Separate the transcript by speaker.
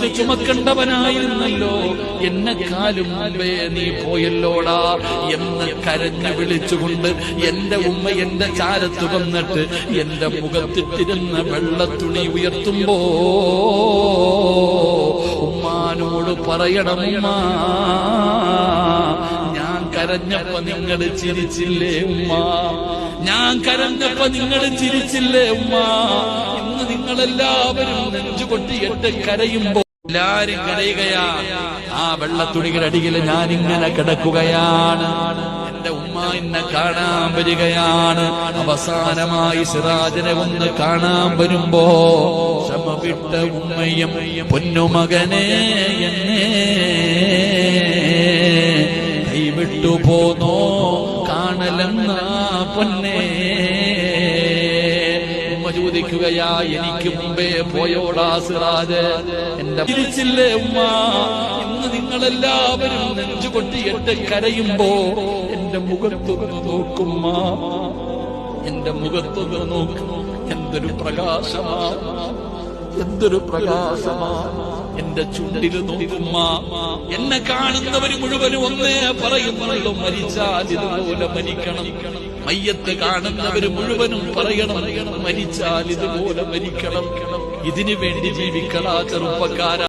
Speaker 1: മയ്യത്ത് ചുമക്കണ്ടവനായിരുന്നല്ലോ. എന്നെക്കാലും മുമ്പേ നീ പോയല്ലോടാ. എന്ന് കരഞ്ഞു വിളിച്ചുകൊണ്ട് എന്റെ ഉമ്മ എന്റെ ചാരത്ത് വന്നിട്ട് എന്റെ മുഖത്തിട്ടിരുന്ന വെള്ളത്തുണി ഉയർത്തുമ്പോ ഉമ്മാനോട് പറയണം ഉമ്മാ ഞാൻ കരഞ്ഞപ്പോ നിങ്ങൾ ചിരിച്ചില്ലേ ഉമ്മാ? ഞാൻ കരഞ്ഞപ്പോ നിങ്ങൾ ചിരിച്ചില്ലേ ഉമ്മ? ഇന്ന് നിങ്ങളെല്ലാവരും നെഞ്ചുകൊട്ടിയിട്ട് കരയുമ്പോ എല്ലാരും കരയുകയാ. ആ വെള്ളത്തുണികളുടെ അടിയിൽ ഞാൻ ഇങ്ങനെ കിടക്കുകയാണ്. എന്റെ ഉമ്മ എന്നെ കാണാൻ വരികയാണ്. അവസാനമായി സിറാജിനെ ഒന്ന് കാണാൻ വരുമ്പോ ക്ഷമ വിട്ട ഉമ്മയും പൊന്നുമകനെ കൈവിട്ടു പോന്നോ കാണലെന്ന പൊന്നേ. ചോദിക്കുകയാ എനിക്ക് മുമ്പേ പോയോടാ സിറാജ്. എന്റെ തിരിച്ചില്ലേ ഉമ്മ? ഇന്ന് നിങ്ങളെല്ലാവരും നെഞ്ചുകൊട്ടിയിട്ട് കരയുമ്പോ എന്റെ മുഖത്തൊന്ന് നോക്കുമ്മ എന്റെ മുഖത്തൊന്ന് നോക്കും എന്തൊരു പ്രകാശമാ. എന്തൊരു പ്രകാശമാ. എന്റെ ചുണ്ടിൽ നോക്കുമ്മ എന്നെ കാണുന്നവര് മുഴുവനും ഒന്നേ പറയുന്നുള്ളൂ മരിച്ചാൽ ഇതുപോലെ മരിക്കണം. മയ്യത്ത് കാണുന്നവര് മുഴുവനും പറയണം മരിച്ചാൽ ഇതുപോലെ മരിക്കണം. ഇതിനു വേണ്ടി ജീവിക്കണ ചെറുപ്പക്കാര.